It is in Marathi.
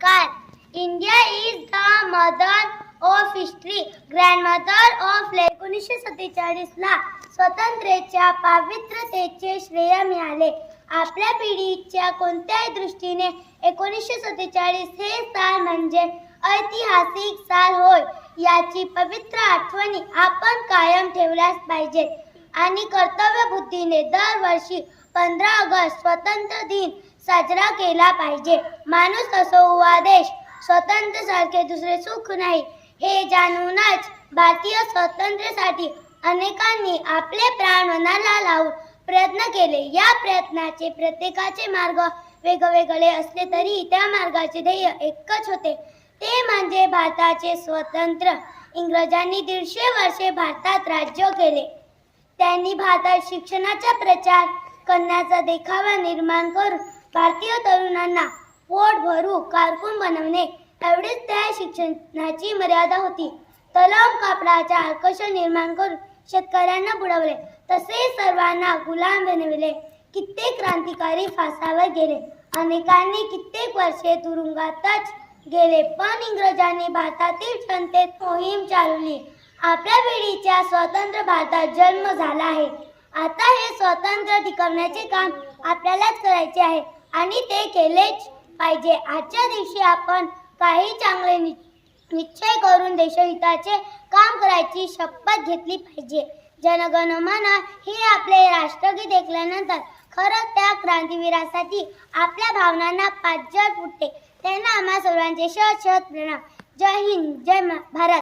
नमस्कार. India is the mother of history grandmother of एकोणीसशे सत्तेचाळीसला स्वतंत्र्याच्या पावित्र्यतेचे श्रेय मिळाले. आपल्या पिढीच्या कोणत्याही दृष्टीने एकोणीसशे सत्तेचाळीस हे साल म्हणजे ऐतिहासिक साल होय. याची पवित्र आठवणी आपण कायम ठेवल्यास पाहिजे. आणि कर्तव्य बुद्धीने दरवर्षी पंधरा ऑगस्ट स्वतंत्र दिन साजरा केला पाहिजे. माणूस असो वा देश स्वतंत्र सारखे दुसरे सुख नाही. हे जाणूनच भारतीय स्वातंत्र्यासाठी अनेकांनी आपले प्राण मनाला लावून प्रयत्न केले. या प्रयत्नाचे प्रत्येकाचे मार्ग वेगवेगळे असले तरी त्या मार्गाचे ध्येय एकच होते. ते म्हणजे भारताचे स्वतंत्र इंग्रजांनी दीडशे वर्षे भारतात राज्य केले. त्यांनी भारतात शिक्षणाचा प्रचार करण्याचा देखावा निर्माण करून भारतीय तरुणांना पोट भरू कारकून बनवणे एवढीच त्या शिक्षणाची मर्यादा होती. तलम कापडाचे आकर्षण निर्माण करून शेतकऱ्यांना बुडवले. तसेच सर्वांना गुलाम बनविले. कित्येक क्रांतिकारी फासावर गेले. अनेकांनी कित्येक वर्षे तुरुंगातच गेले पण इंग्रजांनी भारतातील जनतेत मोहीम चालवली. आपल्या पिढीच्या स्वतंत्र भारतात जन्म झाला आहे. आता हे स्वातंत्र्य टिकवण्याचे काम आपल्यालाच करायचे आहे. आणि ते केलेच पाहिजे. आजच्या दिवशी आपण काही चांगले नि- निश्चय करून देशहिताचे काम करायची शपथ घेतली पाहिजे. जनगणमना हे आपले राष्ट्रगीत ऐकल्यानंतर खरंच त्या क्रांतीवीरासाठी आपल्या भावनांना पाज्जळ फुटते. त्यांना आम्हा सर्वांचे शत शत प्रणाम. जय हिंद जय भारत.